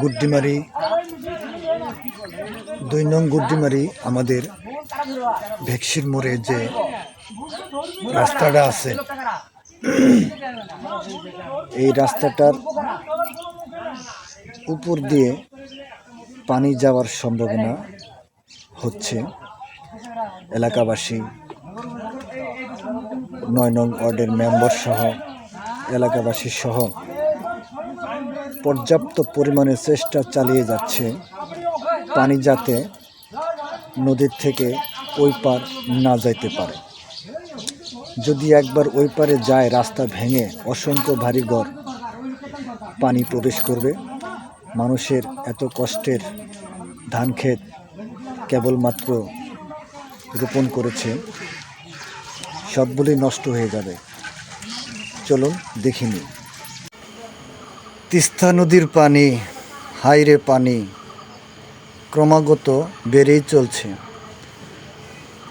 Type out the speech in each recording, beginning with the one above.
গুড্ডিমারি, দুই নং গুড্ডিমারি আমাদের ভেক্সির মোড়ে যে রাস্তাটা আছে। এই রাস্তাটার উপর দিয়ে পানি যাওয়ার সম্ভাবনা হচ্ছে এলাকাবাসী। নয় নং ওয়ার্ডের মেম্বার সহ এলাকাবাসী সহ। পর্যাপ্ত পরিমাণে চেষ্টা চালিয়ে যাচ্ছে। পানি যাতে নদীর থেকে ওই পার না যাইতে পারে। যদি একবার ওই পারে যায়, রাস্তা ভেঙে অসংখ্য ভারী ঘর পানি প্রবেশ করবে। মানুষের এত কষ্টের ধান ক্ষেত কেবলমাত্র রোপণ করেছে। সবগুলি নষ্ট হয়ে যাবে। চলুন দেখিনি তিস্তা নদীর পানি, হাইরে পানি ক্রমাগত বেড়েই চলছে।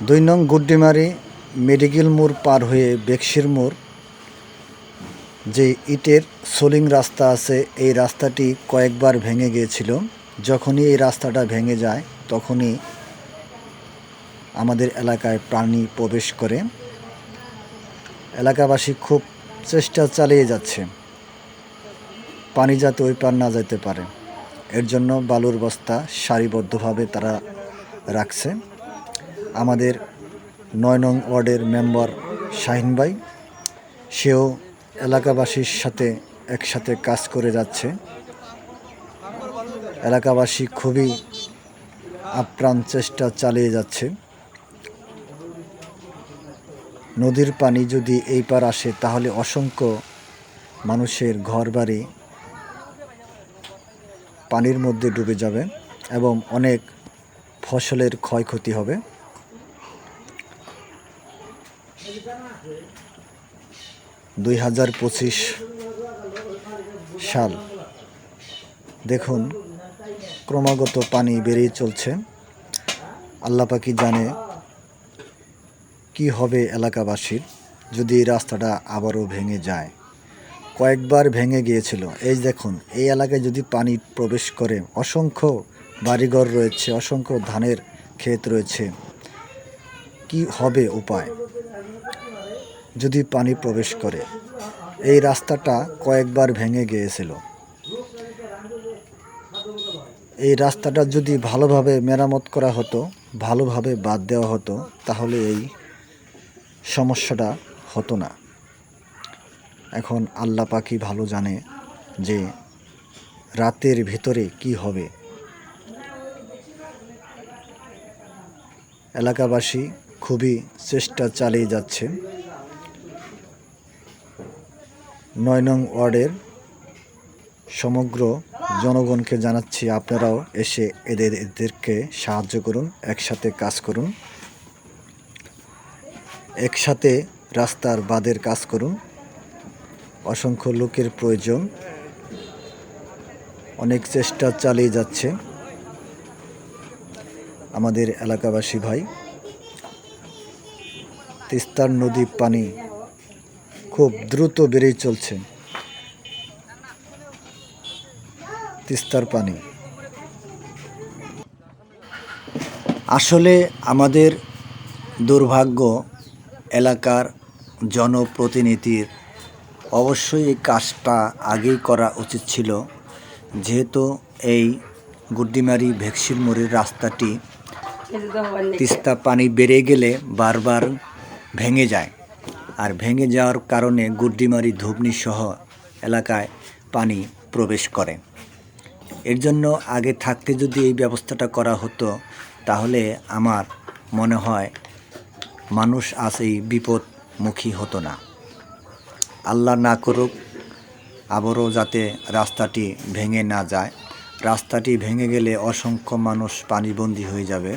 দুই নং গুড্ডিমারি মেডিকেল মোড় পার হয়ে বেক্সির মোড়, যে ইটের সোলিং রাস্তা আছে, এই রাস্তাটি কয়েকবার ভেঙে গিয়েছিল। যখনই এই রাস্তাটা ভেঙে যায়, তখনই আমাদের এলাকায় প্রাণী প্রবেশ করে। এলাকাবাসী খুব চেষ্টা চালিয়ে যাচ্ছে। পানি যাতে ওই পার না যেতে পারে। এর জন্য বালুর বস্তা সারিবদ্ধভাবে তারা রাখছে। আমাদের নয় নং ওয়ার্ডের মেম্বার শাহিন ভাই, সেও এলাকাবাসীর সাথে একসাথে কাজ করে যাচ্ছে। এলাকাবাসী খুবই আপ্রাণ চেষ্টা চালিয়ে যাচ্ছে। নদীর পানি যদি এই পার আসে, তাহলে অসংখ্য মানুষের ঘরবাড়ি পানির মধ্যে ডুবে যাবে এবং অনেক ফসলের ক্ষয়ক্ষতি হবে। দুই হাজার পঁচিশ সাল। দেখুন, ক্রমাগত পানি বেড়েই চলছে। আল্লাপাকি জানে কি হবে এলাকাবাসীর যদি রাস্তাটা আবারও ভেঙে যায়। কয়েকবার ভেঙে গিয়েছিল। এই দেখুন, এই এলাকায় যদি পানি প্রবেশ করে, অসংখ্য বাড়িঘর রয়েছে, অসংখ্য ধানের ক্ষেত রয়েছে। কি হবে উপায়? যদি পানি প্রবেশ করে, এই রাস্তাটা কয়েকবার ভেঙে গিয়েছিল। এই রাস্তাটা যদি ভালোভাবে মেরামত করা হতো, ভালোভাবে বাদ দেওয়া হতো, তাহলে এই সমস্যাটা হতো না। এখন আল্লাহ পাখি ভালো জানে যে রাতের ভিতরে কি হবে। এলাকাবাসী খুবই চেষ্টা চালিয়ে যাচ্ছে। নয় নং ওয়ার্ডের সমগ্র জনগণকে জানাচ্ছি, আপনারাও এসে এদের, এদেরকে সাহায্য করুন, একসাথে কাজ করুন। একসাথে রাস্তার বাদের কাজ করুন। অসংখ্য লোকের প্রয়োজন। অনেক চেষ্টা চালিয়ে যাচ্ছে আমাদের এলাকাবাসী ভাই। তিস্তার নদী পানি খুব দ্রুত বেড়েই চলছে। তিস্তার পানি। আসলে আমাদের দুর্ভাগ্য এলাকার জনপ্রতিনিধির অবশ্যই এই কাজটা আগেই করা উচিত ছিল। যেহেতু এই গুড্ডিমারি ভেক্সির মোড়ের রাস্তাটি তিস্তা পানি বেড়ে গেলে বারবার ভেঙে যায়। আর ভেঙে যাওয়ার কারণে গুড্ডিমারি ধুবনি সহ এলাকায় পানি প্রবেশ করে। এর জন্য আগে থাকতে যদি এই ব্যবস্থাটা করা হতো, তাহলে আমার মনে হয় মানুষ আজ এই বিপদমুখী হতো না। আল্লাহ না করুক, আবারও যাতে রাস্তাটি ভেঙে না যায়। রাস্তাটি ভেঙে গেলে অসংখ্য মানুষ পানিবন্দী হয়ে যাবে।